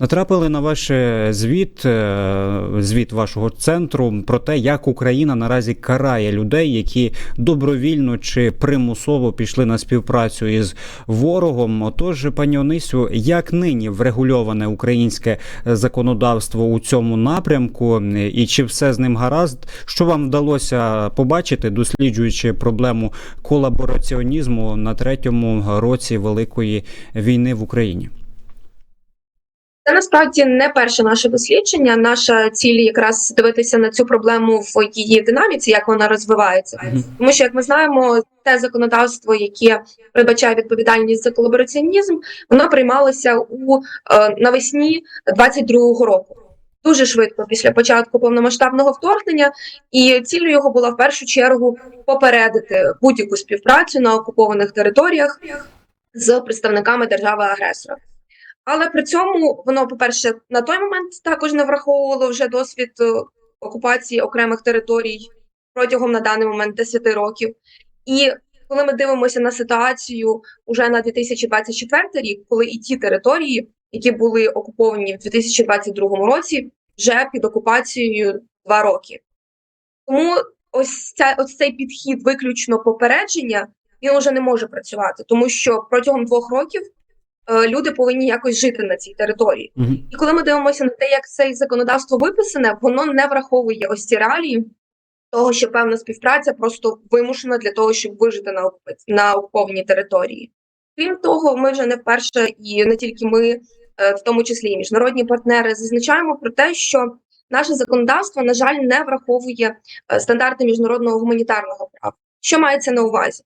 Натрапили на ваш е, звіт, е, звіт вашого центру про те, як Україна наразі карає людей, які добровільно чи примусово пішли на співпрацю із ворогом. Отож, пані Онисю, як нині врегульоване українське законодавство у цьому напрямку, і чи все з ним гаразд? Що вам вдалося побачити, досліджуючи проблему колабораціонізму на третьому році великої війни в Україні? Це насправді не перше наше дослідження. Наша ціль якраз дивитися на цю проблему в її динаміці, як вона розвивається. Тому що, як ми знаємо, те законодавство, яке передбачає відповідальність за колабораціонізм, воно приймалося у е, навесні 22-го року. Дуже швидко після початку повномасштабного вторгнення, і ціллю його була в першу чергу попередити будь-яку співпрацю на окупованих територіях з представниками держави-агресора. Але при цьому воно, по-перше, на той момент також не враховувало вже досвід е, окупації окремих територій протягом на даний момент 10 років. І коли ми дивимося на ситуацію уже на 2024 рік, коли і ті території, які були окуповані в 2022 році, вже під окупацією два роки. Тому ось ця ось цей підхід виключно попередження він вже не може працювати, тому що протягом двох років люди повинні якось жити на цій території. Мгм. І коли ми дивимося на те, як це законодавство виписане, воно не враховує ось ці реалії того, що певна співпраця просто вимушена для того, щоб вижити на на окупованій території. Крім того, ми вже не вперше, і не тільки ми, е, в тому числі і міжнародні партнери, зазначаємо про те, що наше законодавство, на жаль, не враховує е, стандарти міжнародного гуманітарного права. Що мається на увазі?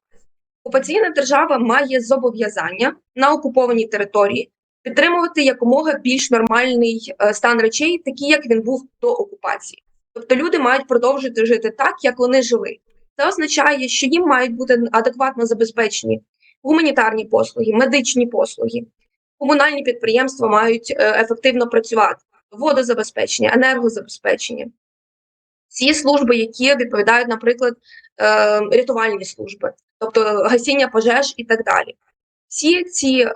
Окупаційна держава має зобов'язання на окупованій території підтримувати якомога більш нормальний е, стан речей, такий, як він був до окупації. Тобто люди мають продовжити жити так, як вони жили. Це означає, що їм мають бути адекватно забезпечені гуманітарні послуги, медичні послуги, комунальні підприємства мають е, ефективно працювати, водозабезпечення, енергозабезпечення. Ці служби, які відповідають, наприклад, е, рятувальні служби, тобто гасіння пожеж і так далі. Всі ці е,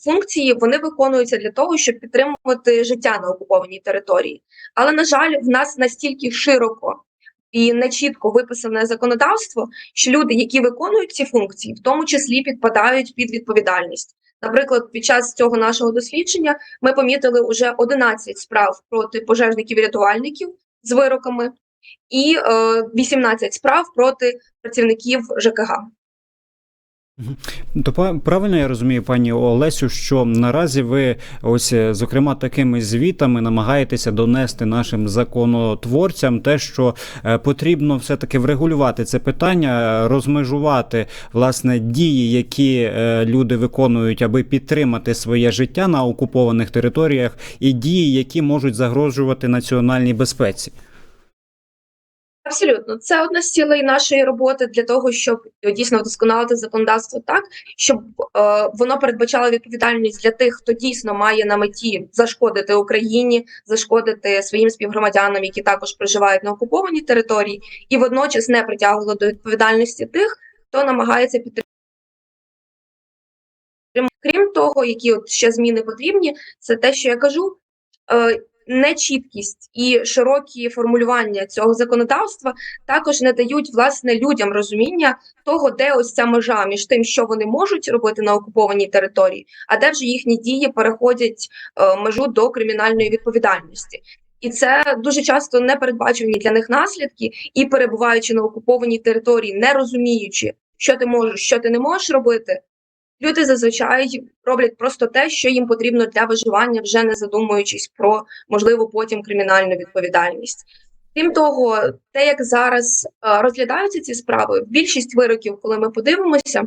функції вони виконуються для того, щоб підтримувати життя на окупованій території. Але на жаль, в нас настільки широко і нечітко виписане законодавство, що люди, які виконують ці функції, в тому числі підпадають під відповідальність. Наприклад, під час цього нашого дослідження ми помітили вже 11 справ проти пожежників і рятувальників з вироками, і е, 18 справ проти працівників ЖКГ. То правильно я розумію, пані Олесю, що наразі ви ось е, зокрема такими звітами намагаєтеся донести нашим законотворцям те, що е, потрібно все таки врегулювати це питання, е, розмежувати власне дії, які е, люди виконують, аби підтримати своє життя на окупованих територіях, і дії, які можуть загрожувати національній безпеці. Абсолютно, це одна з цілей нашої роботи для того, щоб е, дійсно вдосконалити законодавство так, щоб е, воно передбачало відповідальність для тих, хто дійсно має на меті зашкодити Україні, зашкодити своїм співгромадянам, які також проживають на окупованій території, і водночас не притягувало до відповідальності тих, хто намагається підтримати. Крім того, які от ще зміни потрібні, це те, що я кажу. Е, нечіткість і широкі формулювання цього законодавства також не дають власне людям розуміння того, де ось ця межа між тим, що вони можуть робити на окупованій території, а де вже їхні дії переходять е, межу до кримінальної відповідальності. І це дуже часто непередбачувані для них наслідки, і перебуваючи на окупованій території, не розуміючи, що ти можеш, що ти не можеш робити, Люди зазвичай роблять просто те, що їм потрібно для виживання, вже не задумуючись про можливо потім кримінальну відповідальність. Крім того, те, як зараз е, розглядаються ці справи, більшість вироків, коли ми подивимося,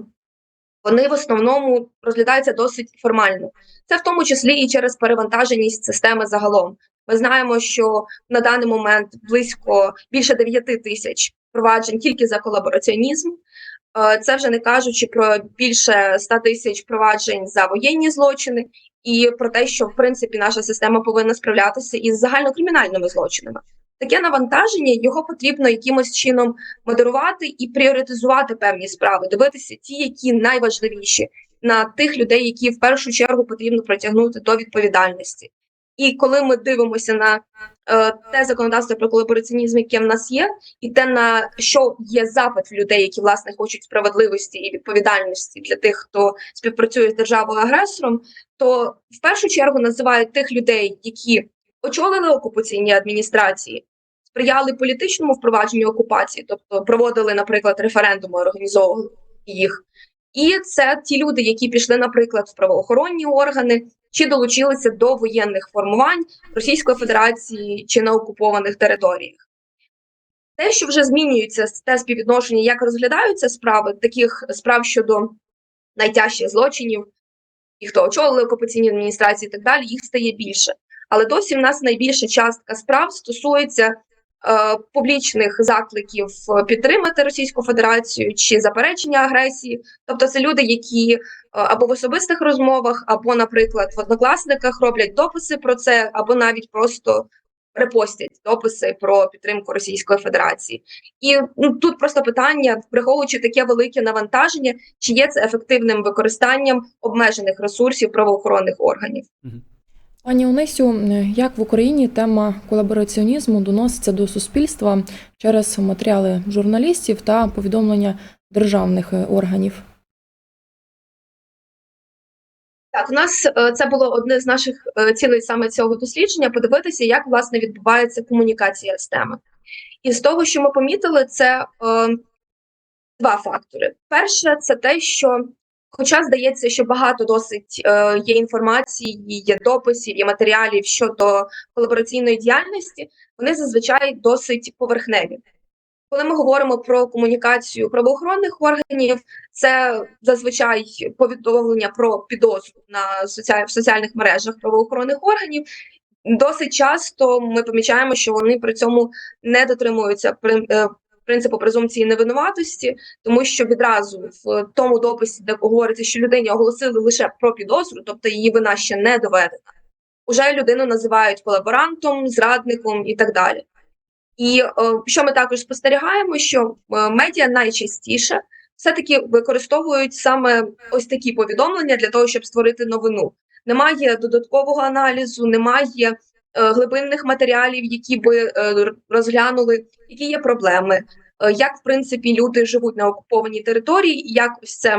вони в основному розглядаються досить формально. Це в тому числі і через перевантаженість системи загалом. Ми знаємо, що на даний момент близько більше 9 тисяч проваджень тільки за колабораціонізм. Е, Це вже не кажучи про більше 100 тисяч проваджень за воєнні злочини, і про те, що в принципі наша система повинна справлятися із загальнокримінальними злочинами. Таке навантаження його потрібно якимось чином модерувати і пріоритизувати певні справи, дивитися ті, які найважливіші на тих людей, які в першу чергу потрібно притягнути до відповідальності. І коли ми дивимося на е, те законодавство про колабораціонізм, яке в нас є, і те на що є запит в людей, які власне хочуть справедливості і відповідальності для тих, хто співпрацює з державою агресором, то в першу чергу називають тих людей, які очолили окупаційні адміністрації, сприяли політичному впровадженню окупації, тобто проводили, наприклад, референдуми, організовували їх. І це ті люди, які пішли, наприклад, в правоохоронні органи чи долучилися до воєнних формувань Російської Федерації чи на окупованих територіях. Те, що вже змінюється те співвідношення, як розглядаються справи, таких справ щодо найтяжчих злочинів, і хто очолили окупаційні адміністрації, і так далі, їх стає більше. Але досі в нас найбільша частка справ стосується публічних закликів е, підтримати Російську Федерацію чи заперечення агресії. Тобто, це люди, які е, або в особистих розмовах, або, наприклад, в однокласниках роблять дописи про це, або навіть просто репостять дописи про підтримку Російської Федерації. І ну, тут просто питання, враховуючи таке велике навантаження, чи є це ефективним використанням обмежених ресурсів правоохоронних органів. Пані Онесю, як в Україні тема колабораціонізму доноситься до суспільства через матеріали журналістів та повідомлення державних е, органів? Так, у нас е, це було одне з наших е, цілей саме цього дослідження подивитися, як власне відбувається комунікація з теми. І з того, що ми помітили, це е, два фактори. Перше, це те, що, хоча здається, що багато досить е, є інформації, є дописів, є матеріалів щодо колабораційної діяльності, вони зазвичай досить поверхневі. Коли ми говоримо про комунікацію правоохоронних органів, це зазвичай повідомлення про підозру на соціаль... в соціальних мережах правоохоронних органів. Досить часто ми помічаємо, що вони при цьому не дотримуються е, принципу презумпції невинуватості, тому що відразу в тому дописі, де говориться, що людині оголосили лише про підозру, тобто її вина ще не доведена, уже людину називають колаборантом, зрадником і так далі. І е, що ми також спостерігаємо, що е, медіа найчастіше все-таки використовують саме ось такі повідомлення для того, щоб створити новину. Немає додаткового аналізу, немає глибинних матеріалів, які би е, розглянули, які є проблеми, е, як в принципі люди живуть на окупованій території, як ось це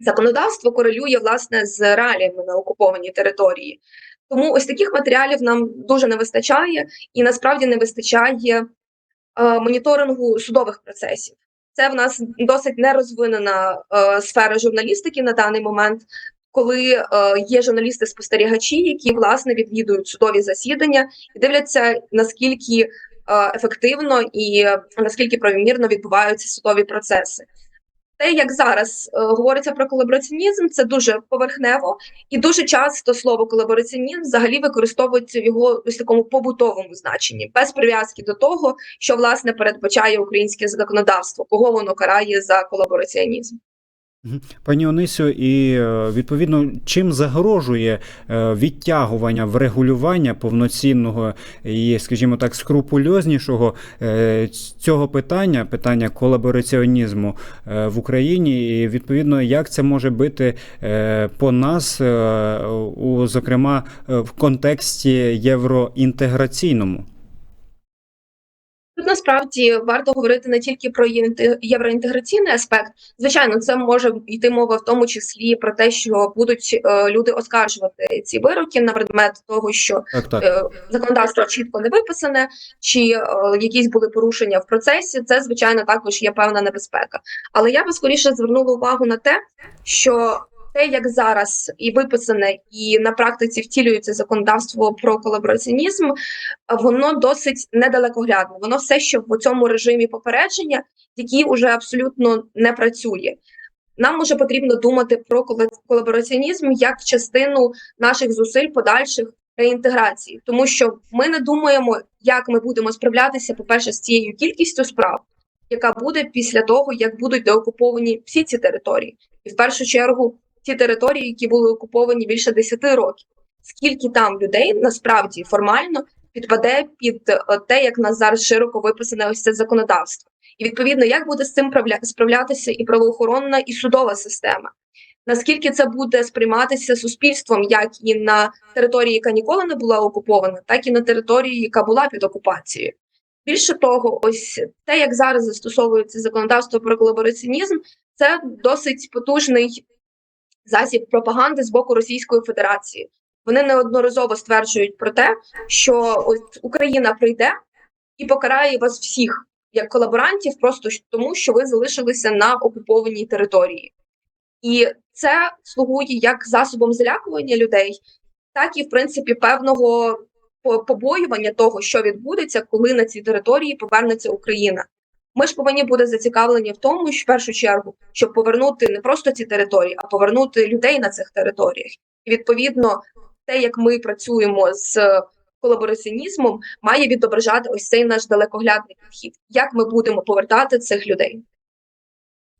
законодавство корелює власне з реаліями на окупованій території. Тому ось таких матеріалів нам дуже не вистачає, і насправді не вистачає е, моніторингу судових процесів. Це в нас досить нерозвинена е, сфера журналістики на даний момент, коли е, є журналісти-спостерігачі, які власне відвідують судові засідання і дивляться наскільки е, ефективно і е, наскільки правомірно відбуваються судові процеси. Те, як зараз е, говориться про колабораціонізм, це дуже поверхнево, і дуже часто слово колабораціонізм взагалі використовується в його ось такому побутовому значенні, без прив'язки до того, що власне передбачає українське законодавство, кого воно карає за колабораціонізм. Пані Онисю, і е, відповідно, чим загрожує е, відтягування врегулювання повноцінного і, скажімо так, скрупульознішого е, цього питання, питання колабораціонізму в Україні, і відповідно, як це може бити по нас, у зокрема в контексті євроінтеграційному? Насправді варто говорити не тільки про євроінтеграційний аспект. Звичайно, це може йти мова в тому числі про те, що будуть е, люди оскаржувати ці вироки на предмет того, що Так, так. е, законодавство чітко не виписане, чи е, якісь були порушення в процесі. Це звичайно також є певна небезпека. Але я би скоріше звернула увагу на те, що те, як зараз і виписане, і на практиці втілюється законодавство про колабораціонізм, воно досить недалекоглядне. Воно все ще в цьому режимі попередження, який уже абсолютно не працює. Нам уже потрібно думати про колабораціонізм як частину наших зусиль подальших реінтеграції, тому що ми не думаємо, як ми будемо справлятися, по-перше, з цією кількістю справ, яка буде після того, як будуть деокуповані всі ці території, і в першу чергу ті території, які були окуповані більше 10 років. Скільки там людей насправді формально підпаде під е, те, як нас зараз широко виписане ось це законодавство, і відповідно, як буде з цим правля- справлятися і правоохоронна, і судова система. Наскільки це буде сприйматися суспільством як і на території, яка ніколи не була окупована, так і на території, яка була під окупацією. Більше того, ось те, як зараз застосовується законодавство про колабораціонізм, це досить потужний засіб пропаганди з боку Російської Федерації. Вони неодноразово стверджують про те, що ось Україна прийде і покарає вас всіх як колаборантів, просто тому, що ви залишилися на окупованій території. І це слугує як засобом залякування людей, так і в принципі певного побоювання того, що відбудеться, коли на цій території повернеться Україна. Ми ж повинні бути зацікавлені в тому, що в першу чергу, щоб повернути не просто ці території, а повернути людей на цих територіях. І відповідно, те, як ми працюємо з колабораціонізмом, має відображати ось цей наш далекоглядний підхід, як ми будемо повертати цих людей.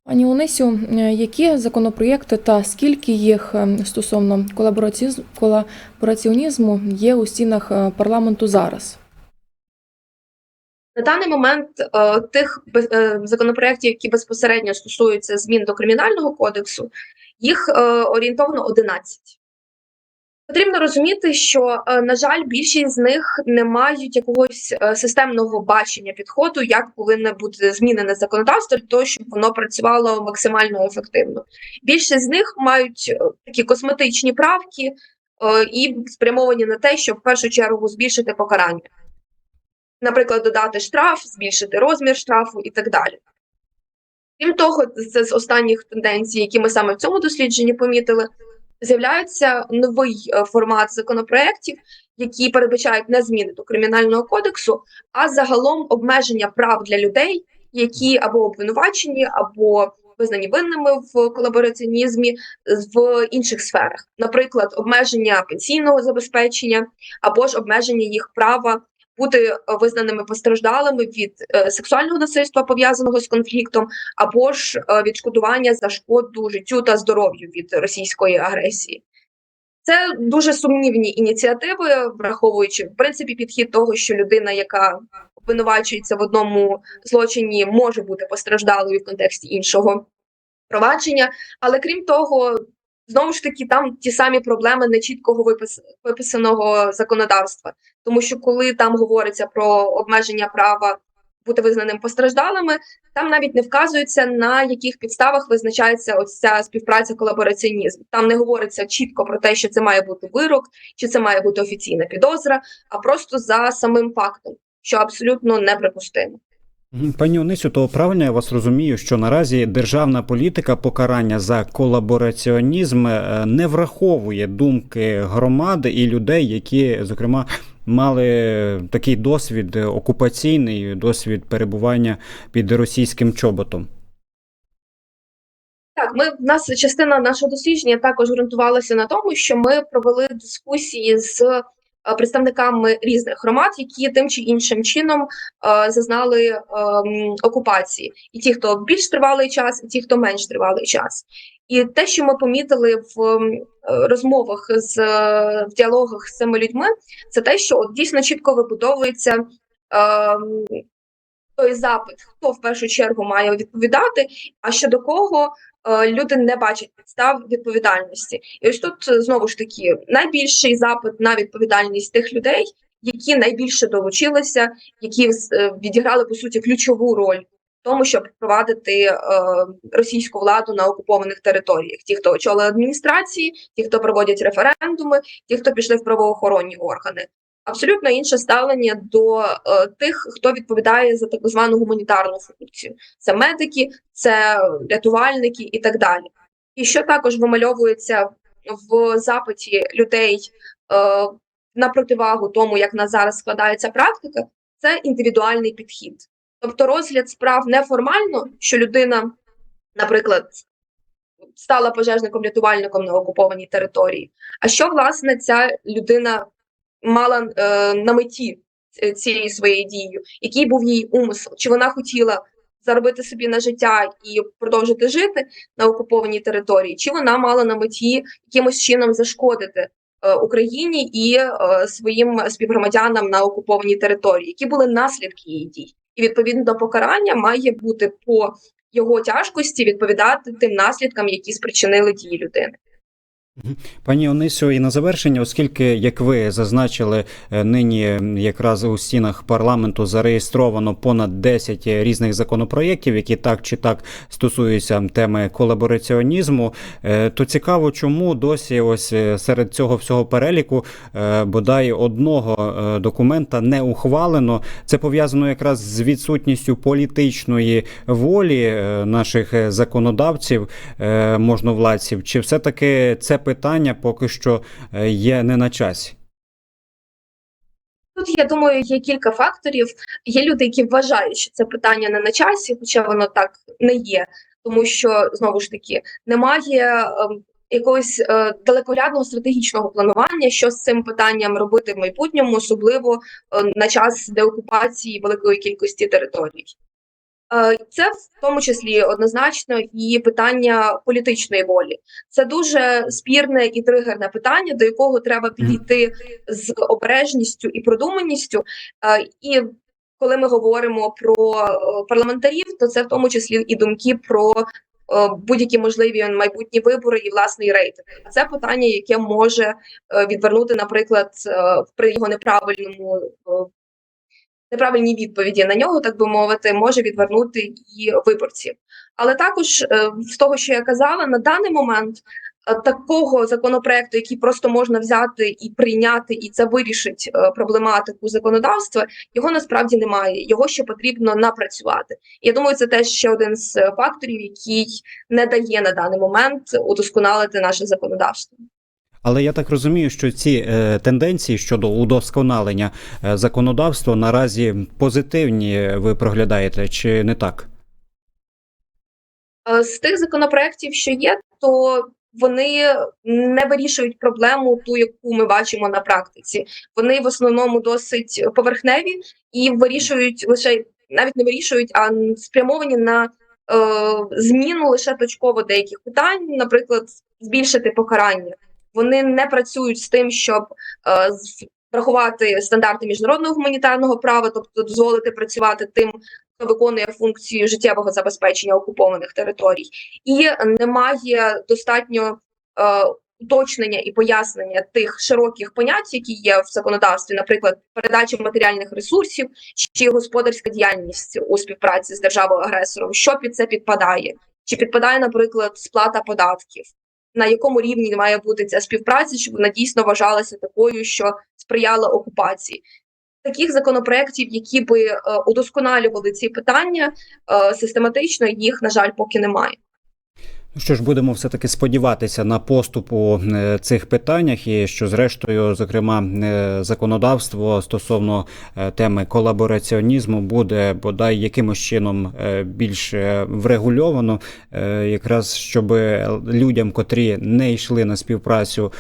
Пані Онисю, е, які законопроєкти та скільки їх е, стосовно колабораціонізму є у стінах е, парламенту зараз? На даний момент е, тих е, законопроєктів, які безпосередньо стосуються змін до кримінального кодексу, їх е, орієнтовно 11. Потрібно розуміти, що, е, на жаль, більшість з них не мають якогось системного бачення підходу, як повинно бути змінене законодавство для того, щоб воно працювало максимально ефективно. Більшість з них мають такі косметичні правки і спрямовані на те, щоб в першу чергу збільшити покарання наприклад, додати штраф, збільшити розмір штрафу і так далі. Крім того, це з останніх тенденцій, які ми саме в цьому дослідженні помітили, з'являється новий е, формат законопроєктів, які передбачають не зміни до кримінального кодексу, а загалом обмеження прав для людей, які або обвинувачені, або визнані винними в колабораціонізмі в інших сферах, наприклад, обмеження пенсійного забезпечення або ж обмеження їх права бути е, визнаними постраждалими від е, сексуального насильства пов'язаного з конфліктом, або ж е, відшкодування за шкоду життю та здоров'ю від російської агресії. Це дуже сумнівні ініціативи, враховуючи в принципі підхід того, що людина, яка обвинувачується в одному злочині, може бути постраждалою в контексті іншого провадження. Але крім того, знову ж таки, там ті самі проблеми нечіткого випис... виписаного законодавства. Тому що коли там говориться про обмеження права бути визнаним постраждалими, там навіть не вказується на яких підставах визначається ось ця співпраця колабораціонізм. Там не говориться чітко про те, що це має бути вирок, чи це має бути офіційна підозра, а просто за самим фактом, що абсолютно неприпустимо. Пані Онисю, то правильно я вас розумію, що наразі державна політика покарання за колабораціонізм е, не враховує думки громади і людей, які, зокрема, мали такий досвід окупаційний, досвід перебування під російським чоботом. Так, ми в нас частина нашого дослідження також ґрунтувалася на тому, що ми провели дискусії з представниками різних громад, які тим чи іншим чином е, зазнали ем, окупації, і ті, хто більш тривалий час, і ті, хто менш тривалий час. І те, що ми помітили в ем, е, розмовах з е, в діалогах з цими людьми, це те, що от дійсно чітко вибудовується ем, той запит, хто в першу чергу має відповідати, а щодо кого е, люди не бачать підстав відповідальності. І ось тут е, знову ж таки найбільший запит на відповідальність тих людей, які найбільше долучилися, які е, відіграли по суті ключову роль тому, щоб впровадити е, російську владу на окупованих територіях. Ті, хто очолили адміністрації, ті, хто проводять референдуми, ті, хто пішли в правоохоронні органи. Абсолютно інше ставлення до е, тих, хто відповідає за так звану гуманітарну функцію. Це медики, це рятувальники і так далі. І що також вимальовується в запиті людей е, на противагу тому, як на зараз складається практика, це індивідуальний підхід. Тобто розгляд справ не формально, що людина, наприклад, стала пожежником-рятувальником на окупованій території, а що власне ця людина мала е, на меті ц- цієї своєї дії, який був її умисел, чи вона хотіла заробити собі на життя і продовжити жити на окупованій території, чи вона мала на меті якимось чином зашкодити е, Україні і е, своїм співгромадянам на окупованій території, які були наслідки її дій, і відповідно покарання має бути по його тяжкості відповідати тим наслідкам, які спричинили дії людини. Пані Онисю, і на завершення, оскільки, як ви зазначили, е, нині якраз у стінах парламенту зареєстровано понад 10 різних законопроєктів, які так чи так стосуються теми колабораціонізму, е, то цікаво, чому досі ось е, серед цього всього переліку бодай одного документа не ухвалено. Це пов'язано якраз з відсутністю політичної волі наших законодавців, можновладців. Чи все-таки це питання поки що е, є не на часі? Тут я думаю, є кілька факторів. Є люди, які вважають, що це питання не на часі, хоча воно так не є, тому що знову ж таки немає ем, якогось е, далекоглядного стратегічного планування, що з цим питанням робити в майбутньому, особливо е, на час деокупації великої кількості територій. Е, Це в тому числі однозначно і питання політичної волі. Це дуже спірне і тригерне питання, до якого треба підійти з обережністю і продуманістю. Е, І коли ми говоримо про е, парламентарів, то це в тому числі і думки про будь-які можливі майбутні вибори і власний рейтинг. Це питання, яке може відвернути, наприклад, при його неправильному. Неправильній відповіді на нього, так би мовити, може відвернути і виборців. Але також е, з того, що я казала, на даний момент е, такого законопроекту, який просто можна взяти і прийняти, і це вирішить е, проблематику законодавства, його насправді немає. Його ще потрібно напрацювати. Я думаю, це теж ще один з факторів, який не дає на даний момент удосконалити наше законодавство. Але я так розумію, що ці е, тенденції щодо удосконалення е, законодавства наразі позитивні ви проглядаєте, чи не так? Е, З тих законопроєктів, що є, то вони не вирішують проблему, ту, яку ми бачимо на практиці. Вони в основному досить поверхневі і вирішують лише навіть не вирішують, а спрямовані на е, зміну лише точково деяких питань, наприклад, збільшити покарання. Вони не працюють з тим, щоб е, врахувати стандарти міжнародного гуманітарного права, тобто дозволити працювати тим, хто виконує функцію життєвого забезпечення окупованих територій, і немає достатньо е, уточнення і пояснення тих широких понять, які є в законодавстві, наприклад, передача матеріальних ресурсів чи господарська діяльність у співпраці з державою агресором. Що під це підпадає? Чи підпадає, наприклад, сплата податків? На якому рівні має бути ця співпраця, щоб вона дійсно вважалася такою, що сприяла окупації? Таких законопроєктів, які би е, удосконалювали ці питання е, систематично, їх на жаль поки немає. Ну Що ж, будемо все-таки сподіватися на поступ у е, цих питаннях, і що, зрештою, зокрема, е, законодавство стосовно е, теми колабораціонізму буде бодай якимось чином більш врегульовано, якраз щоб людям, котрі не йшли на співпрацю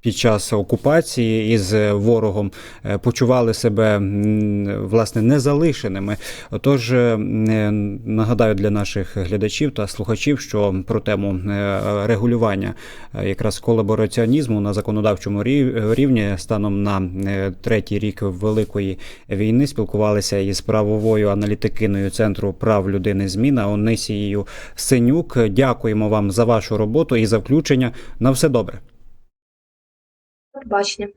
під час окупації із ворогом, почували себе власне незалишеними. Отож, е, нагадаю для наших глядачів та слухачів, що про тему е, регулювання е, якраз колабораціонізму на законодавчому рівні станом на е, третій рік Великої війни спілкувалися із правовою аналітикиною Центру прав людини зміна Онисією Синюк. Дякуємо вам за вашу роботу і за включення. На все добре. До побачення.